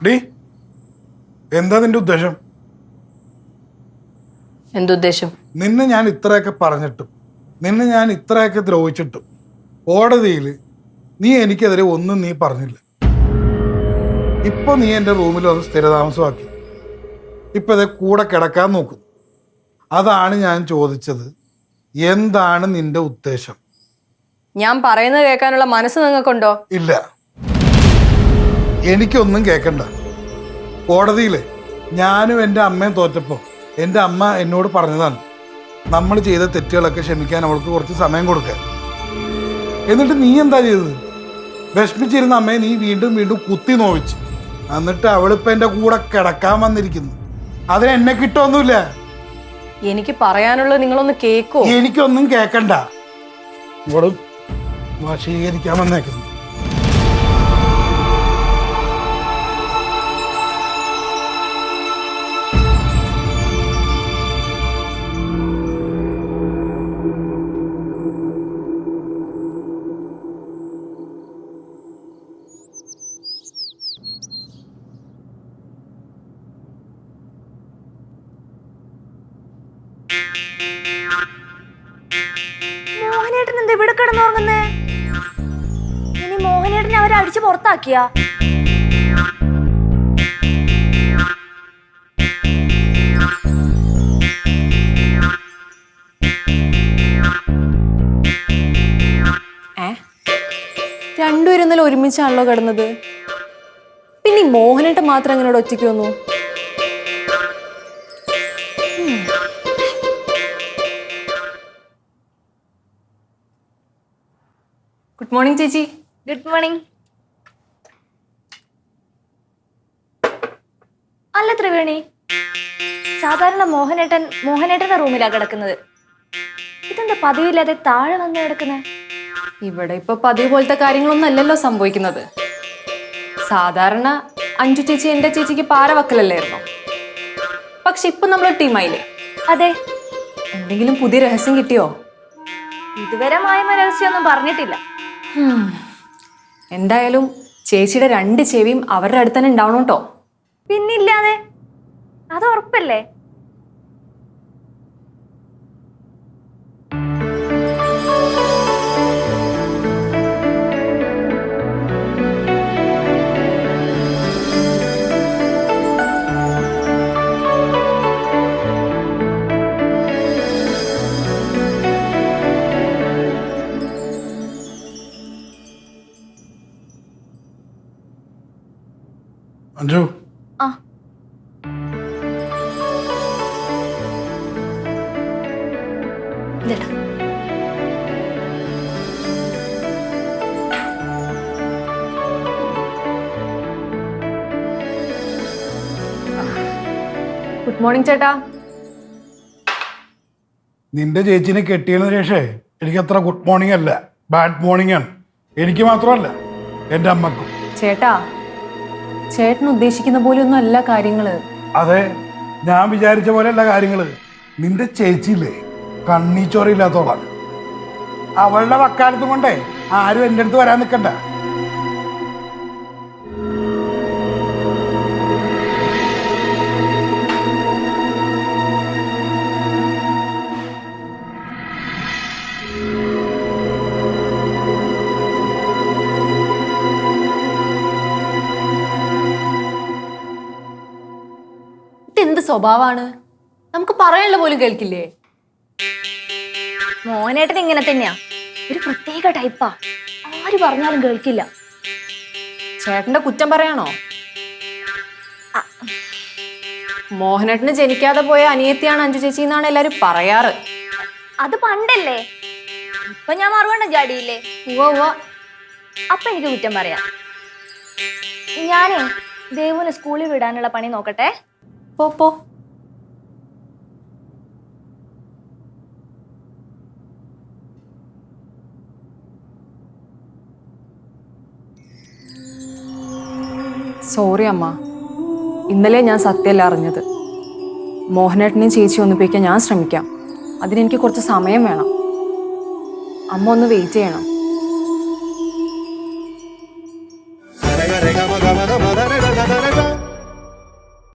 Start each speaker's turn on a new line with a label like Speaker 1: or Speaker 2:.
Speaker 1: D എന്താ നിന്റെ ഉദ്ദേശം?
Speaker 2: എന്തുദ്ദേശം
Speaker 1: നിന്നെ ഞാൻ ഇത്രയൊക്കെ പറഞ്ഞിട്ടും നിന്നെ ഞാൻ ഇത്രയൊക്കെ ദ്രോഹിച്ചിട്ടും കോടതിയിൽ നീ എനിക്കെതിരെ ഒന്നും നീ പറഞ്ഞില്ല. ഇപ്പൊ നീ എന്റെ റൂമിൽ വന്ന് സ്ഥിരതാമസമാക്കി. ഇപ്പൊ ഇതേ കൂടെ കിടക്കാൻ നോക്കുന്നു അതാണ് ഞാൻ ചോദിച്ചത്. എന്താണ് നിന്റെ ഉദ്ദേശം?
Speaker 2: ഞാൻ പറയുന്നത് കേൾക്കാനുള്ള മനസ്സ് നിങ്ങൾക്കുണ്ടോ?
Speaker 1: ഇല്ല. എനിക്കൊന്നും കേൾക്കണ്ട. കോടതിയിൽ ഞാനും എന്റെ അമ്മയും തോറ്റപ്പോൾ എന്റെ അമ്മ എന്നോട് പറഞ്ഞതാണ് നമ്മൾ ചെയ്ത തെറ്റുകളൊക്കെ ക്ഷമിക്കാൻ അവൾക്ക് കുറച്ച് സമയം കൊടുക്കാൻ എന്നിട്ട് നീ എന്താ ചെയ്തത്? വിഷമിച്ചിരുന്ന അമ്മയെ നീ വീണ്ടും വീണ്ടും കുത്തി നോവിച്ചു. എന്നിട്ട് അവളിപ്പോൾ എന്റെ കൂടെ കിടക്കാൻ വന്നിരിക്കുന്നു. അതിന് എന്നെ കിട്ടൊന്നുമില്ല
Speaker 2: എനിക്ക് പറയാനുള്ളത് നിങ്ങളൊന്ന് കേക്കോ?
Speaker 1: എനിക്കൊന്നും കേക്കണ്ട. ഇവളും വശീകരിക്കാൻ വന്നേക്കുന്നു.
Speaker 3: മോഹനേട്ടൻ എന്താ ഇവിടെ കിടന്നുറങ്ങുന്നേ? ഇനി മോഹനേട്ടനെ അവരെ അടിച്ചു പുറത്താക്കിയാ?
Speaker 2: രണ്ടുപേരും ഇന്നലെ ഒരുമിച്ചാണല്ലോ കിടന്നത്. പിന്നെ മോഹനേട്ടൻ മാത്രം എങ്ങനെ ഇവിടെ ഒറ്റയ്ക്ക് വന്നു? ഗുഡ് മോർണിംഗ് ചേച്ചി.
Speaker 3: Good morning. അല്ല ത്രിവേണി സാധാരണ മോഹനേട്ടൻ മോഹനേട്ടന്റെ റൂമിലാ കിടക്കുന്നത്. ഇതെന്താ പതിവില്ലാതെ താഴെ വന്ന് കിടക്കുന്നേ?
Speaker 2: ഇവിടെ ഇപ്പൊ പതിവ് പോലത്തെ കാര്യങ്ങളൊന്നും അല്ലല്ലോ സംഭവിക്കുന്നത്. സാധാരണ അഞ്ചു ചേച്ചി എന്റെ ചേച്ചിക്ക് പാര വക്കലല്ലായിരുന്നു? പക്ഷെ ഇപ്പൊ നമ്മൾ ടീമായില്ലേ?
Speaker 3: അതെ.
Speaker 2: എന്തെങ്കിലും പുതിയ രഹസ്യം കിട്ടിയോ?
Speaker 3: ഇതുവരെ മായമ രഹസ്യമൊന്നും പറഞ്ഞിട്ടില്ല.
Speaker 2: ഹും. എന്തായാലും ചേച്ചിയുടെ രണ്ട് ചെവിയും അവരുടെ അടുത്ത് തന്നെ ഉണ്ടാവണം കേട്ടോ
Speaker 3: പിന്നില്ലാതെ. അത് ഉറപ്പല്ലേ?
Speaker 1: അഞ്ജു.
Speaker 3: ആ.
Speaker 2: ഗുഡ് മോർണിംഗ് ചേട്ടാ.
Speaker 1: നിന്റെ ചേച്ചിനെ കെട്ടിയതിനു ശേഷേ എനിക്ക് അത്ര ഗുഡ് മോർണിംഗ് അല്ല ബാഡ് മോർണിംഗ് ആണ്. എനിക്ക് മാത്രമല്ല എന്റെ അമ്മക്കും.
Speaker 2: ചേട്ടാ ചേട്ടൻ ഉദ്ദേശിക്കുന്ന പോലെ ഒന്നും അല്ല കാര്യങ്ങൾ.
Speaker 1: അതെ ഞാൻ വിചാരിച്ച പോലെയല്ല കാര്യങ്ങൾ. നിന്റെ ചേച്ചിയില്ലേ? കണ്ണീച്ചോറില്ലാത്തോളാണ് അവളുടെ വക്കാലത്തും കൊണ്ടേ ആരും എന്റെ അടുത്ത് വരാൻ നിൽക്കണ്ട
Speaker 2: ഇതെന്ത് സ്വഭാവമാണ് നമുക്ക് പറയാനുള്ള പോലും കേൾക്കില്ലേ?
Speaker 3: മോനേട്ടൻ ഇങ്ങനെ തന്നെയാ. ഒരു പ്രത്യേക ടൈപ്പാ ആര് പറഞ്ഞാലും കേൾക്കില്ല.
Speaker 2: ചേട്ടന്റെ കുറ്റം പറയാണോ? മോഹനേട്ടന് ജനിക്കാതെ പോയ അനിയത്തിയാണ് അഞ്ചു ചേച്ചി എന്നാണ് എല്ലാരും പറയാറ്.
Speaker 3: അത് പണ്ടല്ലേ? ഇപ്പൊ ഞാൻ മറുവണ്ണം ചാടിയില്ലേ അപ്പൊ എനിക്ക് കുറ്റം പറയാം. ഞാനേ ദേവുനെ സ്കൂളിൽ വിടാനുള്ള പണി നോക്കട്ടെ.
Speaker 2: പോ പോ. സോറി അമ്മ. ഇന്നലെ ഞാൻ സത്യമല്ല അറിഞ്ഞത്. മോഹനേട്ടനെയും ചേച്ചി ഒന്നിപ്പിക്കാൻ ഞാൻ ശ്രമിക്കാം. അതിനെനിക്ക് കുറച്ച് സമയം വേണം. അമ്മ ഒന്ന് വെയിറ്റ് ചെയ്യണം.